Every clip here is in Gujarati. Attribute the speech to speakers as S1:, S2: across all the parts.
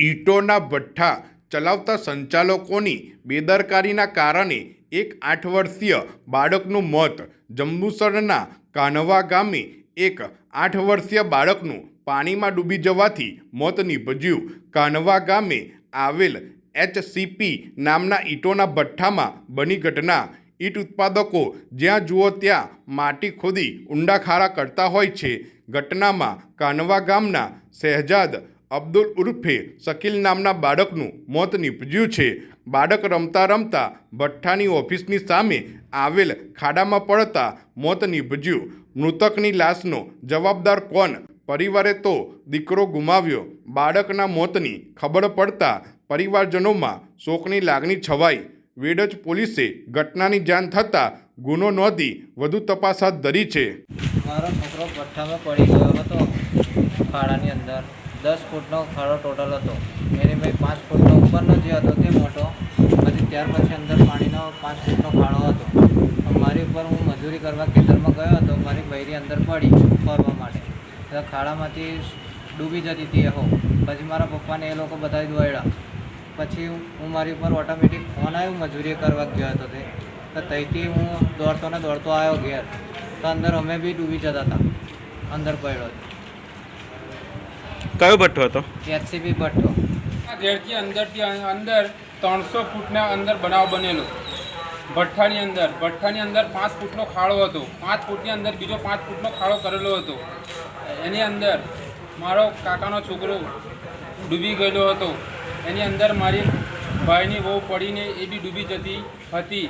S1: ઈંટોના ભઠ્ઠા ચલાવતા સંચાલકોની બેદરકારીના કારણે એક આઠ વર્ષીય બાળકનું મોત જંબુસરના કાનવા ગામે એક આઠ વર્ષીય બાળકનું પાણીમાં ડૂબી જવાથી મોત નીપજ્યું. કાનવા ગામે આવેલ એચસીપી નામના ઈંટોના ભઠ્ઠામાં બની ઘટના. ઈંટ ઉત્પાદકો જ્યાં જુઓ ત્યાં માટી ખોદી ઊંડા ખાડા કરતા હોય છે. ઘટનામાં કાનવા ગામના શહેજાદ અબ્દુલ ઉર્ફે શકીલ નામના બાળકનું મોત નીપજ્યું છે. બાળક રમતા રમતા ભઠ્ઠાની ઓફિસની સામે આવેલ ખાડામાં પડતા મોત નીપજ્યું. મૃતકની લાશનો જવાબદાર કોણ? પરિવારે તો દીકરો ગુમાવ્યો. બાળકના મોતની ખબર પડતા પરિવારજનોમાં શોકની લાગણી છવાઈ. વેડજ પોલીસે ઘટનાની જાણ થતાં ગુનો નોંધી વધુ તપાસ હાથ ધરી છે.
S2: મારો છોકરો ભઠ્ઠામાં પડી ગયો હતો, ખાડાની અંદર. દસ ફૂટનો ખાડો ટોટલ હતો. એની ભાઈ પાંચ ફૂટનો ઉપરનો જે હતો તે મોટો, પછી ત્યાર પછી અંદર પાણીનો પાંચ ફૂટનો ખાડો હતો. મારી ઉપર હું મજૂરી કરવા ખેતરમાં ગયો હતો, મારી બૈરી અંદર પડી ફરવા માટે. ખાડામાંથી ડૂબી જતી હતી એ હો. પછી મારા પપ્પાને એ લોકો બધા દોડ્યા પછી હું મારી ઉપર ઓટોમેટિક ફોન આવ્યો મજૂરી કરવા ગયો હતો તે. તો ત્યાંથી હું દોડતો ને દોડતો આવ્યો ઘેર. તો અંદર અમે બી ડૂબી જતા હતા. અંદર પડ્યો
S3: કયો ભઠ્ઠો હતો?
S2: એચસીબી ભઠ્ઠો.
S4: આ ઘેરથી અંદરથી અંદર ત્રણસો ફૂટના અંદર બનાવ બનેલો. ભઠ્ઠાની અંદર. ભઠ્ઠાની અંદર પાંચ ફૂટનો ખાડો હતો. પાંચ ફૂટની અંદર બીજો પાંચ ફૂટનો ખાડો કરેલો હતો. એની અંદર મારો કાકાનો છોકરો ડૂબી ગયેલો હતો. એની અંદર મારી ભાઈની વહુ પડીને એ બી ડૂબી જતી હતી.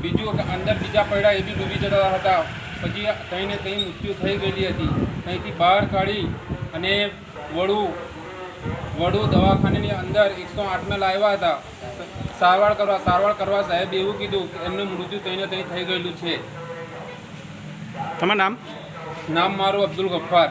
S4: બીજું કે અંદર બીજા પડ્યા એ બી ડૂબી જતા હતા. પછી તઈને કંઈ મૃત્યુ થઈ ગયેલી હતી. ત્યાંથી બહાર કાઢી અને વડું વડુ દવાખાનાની અંદર એકસો આઠમાં લાવ્યા હતા. સારવાર કરવા સારવાર કરવા સાહેબ એવું કીધું કે એમનું મૃત્યુ થઈને ત્યાં થઈ ગયેલું છે.
S3: તમારું નામ?
S4: નામ મારું અબ્દુલ ગફ્ફાર.